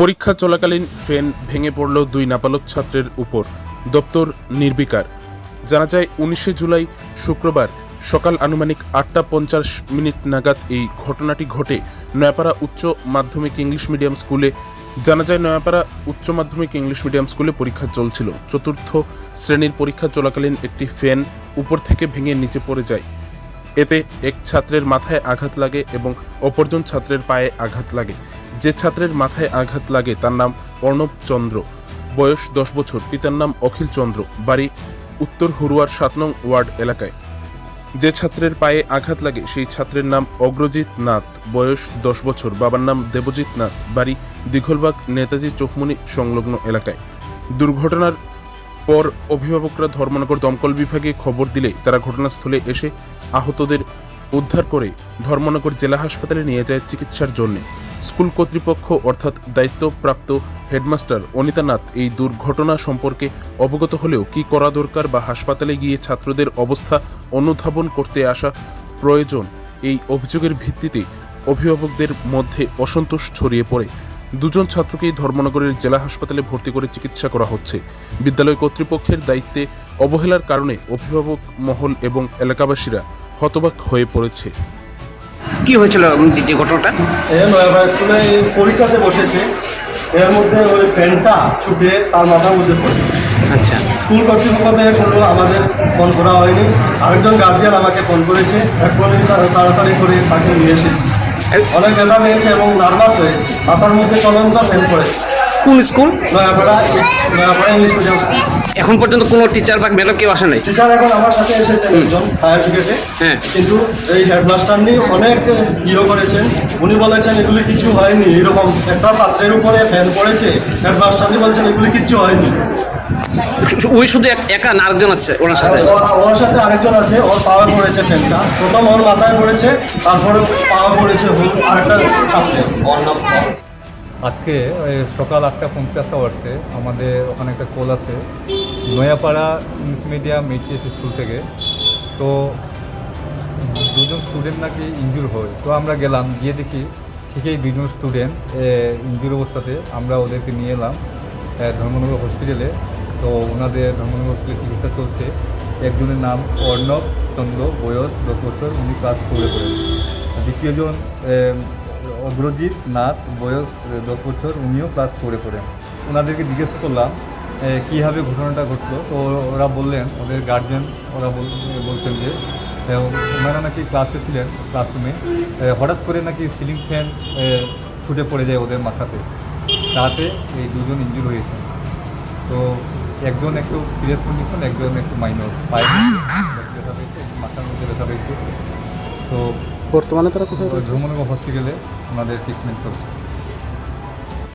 পরীক্ষা চলাকালীন ফ্যান ভেঙে পড়ল দুই নাবালক ছাত্রের উপর। দপ্তর নির্বিকার। জানা যায়, উনিশে জুলাই শুক্রবার সকাল আনুমানিক আটটা পঞ্চাশ মিনিট নাগাদ এই ঘটনাটি ঘটে নয়াপাড়া উচ্চ মাধ্যমিক ইংলিশ মিডিয়াম স্কুলে। জানা যায়, নয়াপাড়া উচ্চ মাধ্যমিক ইংলিশ মিডিয়াম স্কুলে পরীক্ষা চলছিল। চতুর্থ শ্রেণির পরীক্ষা চলাকালীন একটি ফ্যান উপর থেকে ভেঙে নিচে পড়ে যায়। এতে এক ছাত্রের মাথায় আঘাত লাগে এবং অপরজন ছাত্রের পায়ে আঘাত লাগে। যে ছাত্রের মাথায় আঘাত লাগে তার নাম অর্ণব চন্দ্র। বয়স দশ বছর, পিতার নাম অখিল চন্দ্র, বাড়ি উত্তর হুরুয়ার সাত নং ওয়ার্ড এলাকায়। যে ছাত্রের পায়ে আঘাত লাগে সেই ছাত্রের নাম অগ্রজিৎ নাথ, বয়স দশ বছর, বাবার নাম দেবজিৎ নাথ, বাড়ি দীঘলবাগ, নেতাজি চোখমনি সংলগ্ন এলাকায়। দুর্ঘটনার পর অভিভাবকরা ধর্মনগর দমকল বিভাগে খবর দিলে তারা ঘটনাস্থলে এসে আহতদের উদ্ধার করে ধর্মনগর জেলা হাসপাতালে নিয়ে যায় চিকিৎসার জন্য। স্কুল কর্তৃপক্ষ অর্থাৎ দায়িত্বপ্রাপ্ত হেডমাস্টার অনিতানাথ এই দুর্ঘটনা সম্পর্কে অবগত হলেও কি করা দরকার বা হাসপাতালে গিয়ে ছাত্রদের অবস্থা অনুধাবন করতে আসা প্রয়োজন, এই অভিযোগের ভিত্তিতে অভিভাবকদের মধ্যে অসন্তোষ ছড়িয়ে পড়ে। দুজন ছাত্রকেই ধর্মনগরের জেলা হাসপাতালে ভর্তি করে চিকিৎসা করা হচ্ছে। বিদ্যালয় কর্তৃপক্ষের দায়িত্বে অবহেলার কারণে অভিভাবক মহল এবং এলাকাবাসীরা হতবাক হয়ে পড়েছে। কি হয়েছিল যে ঘটনাটা? স্কুলে এই পরীক্ষাতে বসেছে। এর মধ্যে ওই ফ্যানটা ছুটে তার মাথার মধ্যে পড়ে। আচ্ছা। স্কুল কর্তৃপক্ষ থেকে কোনো আমাদের ফোন করা হয়নি। আরেকজন গার্জিয়ান আমাকে ফোন করেছে। এখনই তারা- তাড়াতাড়ি করে তাকে নিয়ে এসেছি। অনেক ব্যথা পেয়েছে এবং নার্ভাস হয়েছে। মাথার মধ্যে চলন্ত ফ্যান পড়েছে। কোন স্কুল? এখন পর্যন্ত কোনো টিচার বা ম্যাডাম কেউ আসে নাই? টিচার এখন আমার সাথে এসেছেন একজন ফায়ার ব্রিগেডে হ্যাঁ। কিন্তু এই হেডমাস্টার নিয়ে অনেক ইয়ে করেছেন। উনি বলেছেন এগুলি কিছু হয়নি। এরকম একটা ছাত্রের উপরে ফ্যান পড়েছে। হেডমাস্টার বলছেন এগুলি কিচ্ছু হয়নি। ওই শুধু এক- একা না আরেকজন আছে ওনার সাথে? ওর- ওর সাথে আরেকজন আছে ওর পাওয়া পড়েছে ফ্যানটা প্রথম ওর মাথায় পড়েছে তারপরে পাওয়া পড়েছে হল আরেকটা ছাত্রের। অর্ণব পাল। আজকে সকাল আটটা পঞ্চাশ আওয়ার্সে আমাদের ওখানে একটা কল আছে, Nayapara English medium HS school থেকে। তো দুজন স্টুডেন্ট নাকি ইনজুর হয়। তো আমরা গেলাম, গিয়ে দেখি, ঠিকই দুজন স্টুডেন্ট ইনজুর অবস্থাতে আমরা ওদেরকে নিয়ে এলাম ধর্মনগর হসপিটালে তো ওনাদের ধর্মনগর হসপিটালে চিকিৎসা চলছে। একজনের নাম অর্ণব চন্দ্র, বয়স দশ বছর, উনি ফোরে পড়েন দ্বিতীয়জন অগ্রজিৎ নাথ, বয়স দশ বছর, উনিও ক্লাস ফোরে পড়েন। ওনাদেরকে জিজ্ঞেস করলাম কীভাবে ঘটনাটা ঘটলো? তো ওরা বললেন, ওদের গার্জেন ওরা বল- বলছেন যে ওনারা নাকি ক্লাসে ছিলেন ক্লাসরুমে হঠাৎ করে নাকি সিলিং ফ্যান ছুটে পড়ে যায় ওদের মাথাতে। তাতে এই দুজন ইঞ্জুর হয়েছে। তো একজন একটু সিরিয়াস কন্ডিশন একজন একটু মাইনর পায়ে ব্যথা পেয়েছে, মাথার মধ্যে ব্যথা পেয়েছে। তো বর্তমানে তারা কোথায়? ভ্রমণ হসপিটালে ওনাদের ট্রিটমেন্ট চলছে